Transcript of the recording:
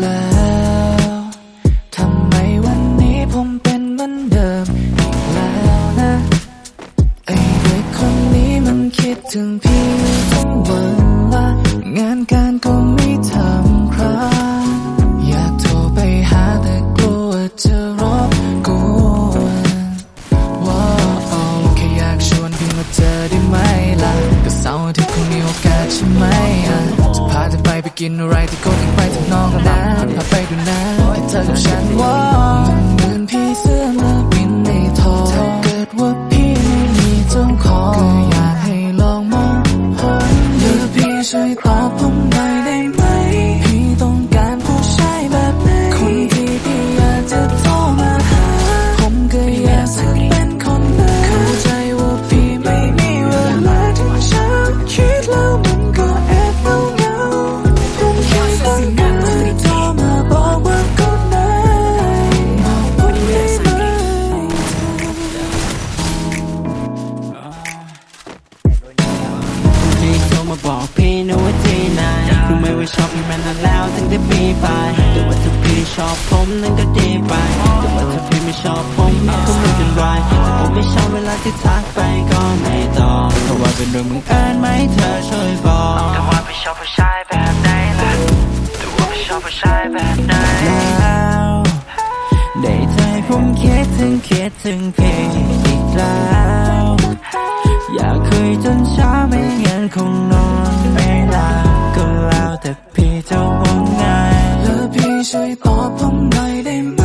แล้วทำไมวันนี้ผมเป็นเหมือนเดิมอีกแล้วนะ ไอเด็กคนนี้มันคิดถึงพี่ กินอะไรที่โกติไปทำนองนั้นพาไปดูนะให้เธอกับฉันว่าเหมือนพี่เสื้อมาบินในทองถ้าเกิดว่าพี่ไม่มีเจ้าของก็อยากให้ลองมองหาหรือพี่ช่วย บอกพี่นะว่าที่ไหนรู้ไหมว่าชอบพี่มานานแล้วตั้งแต่ปีไปแต่ว่าถ้าพี่ชอบผมนั่นก็ดีไปแต่ว่าถ้าพี่ไม่ชอบผมมันก็ไม่เป็นไรแต่ผมไม่ชอบเวลาที่ทักไปก็ไม่ตอบเพราะว่าเป็นเรื่องบังเอิญไหมเธอช่วยบอกแต่ว่าพี่ชอบผู้ชายแบบไหนล่ะแต่ว่าพี่ชอบผู้ชายแบบไหนแล้วได้ใจผมคิดถึงคิดถึงพี่อีกแล้วอยากคุยจนเช้าไม่งั้นคง rồi bỏ bóng ngày đêm